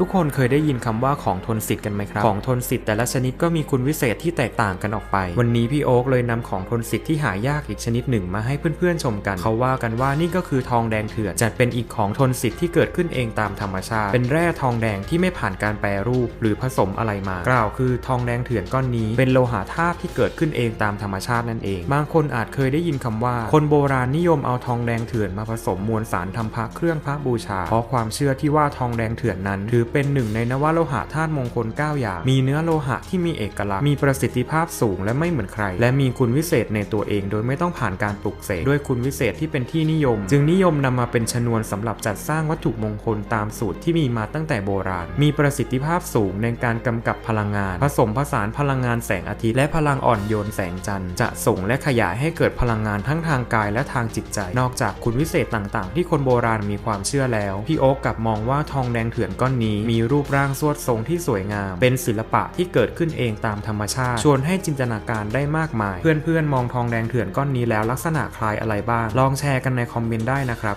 ทุกคนเคยได้ยินคำว่าของทนสิทธิ์กันไหมครับ ของทนสิทธิ์แต่ละชนิดก็มีคุณวิเศษที่แตกต่างกันออกไป วันนี้พี่โอ๊คเลยนำของทนสิทธิ์ที่หายากอีกชนิดหนึ่งมาให้เพื่อนๆชมกัน เขาว่ากันว่านี่ก็คือทองแดงเถื่อนจัดเป็นอีกของทนสิทธิ์ที่เกิดขึ้นเองตามธรรมชาติ เป็นแร่ทองแดงที่ไม่ผ่านการแปรรูป หรือผสมอะไรมา กล่าวคือทองแดงเถื่อนก้อนนี้ เป็นโลหะธาตุที่เกิดขึ้นเองตามธรรมชาตินั่นเอง บางคนอาจเคยได้ยินคำว่า คนโบราณนิยมเอาทองแดงเถื่อนมาผสมมวลสารทำพระเครื่องพระบูชา เพราะความเชื่อที่ว่าทองแดงเถื่อนนั้นถือเป็นหนึ่งในนวโลหะธาตุมงคล 9 อย่าง มีเนื้อโลหะที่มีเอกลักษณ์ มีประสิทธิภาพสูงและไม่เหมือนใคร และมีคุณวิเศษในตัวเอง โดยไม่ต้องผ่านการปลุกเสกด้วยคุณวิเศษที่เป็นที่นิยม จึงนิยมนำมาเป็นชนวนสำหรับจัดสร้างวัตถุมงคลตามสูตรที่มีมาตั้งแต่โบราณ มีประสิทธิภาพสูงในการกำกับพลังงาน ผสมผสานพลังงานแสงอาทิตย์และพลังอ่อนโยนแสงจันทร์จะส่งและขยายให้เกิดพลังงานทั้งทางกายและทางจิตใจ นอกจากคุณวิเศษต่างๆ ที่คนโบราณมีความเชื่อแล้วพี่โอ๊กกลับมองว่าทองแดงเถื่อนก้อนนี้มีรูปร่างสวดทรงที่สวยงาม เป็นศิลปะที่เกิดขึ้นเองตามธรรมชาติ ชวนให้จินตนาการได้มากมาย เพื่อนๆมองทองแดงเถื่อนก้อนนี้แล้วลักษณะคล้ายอะไรบ้าง ลองแชร์กันในคอมเมนต์ได้นะครับ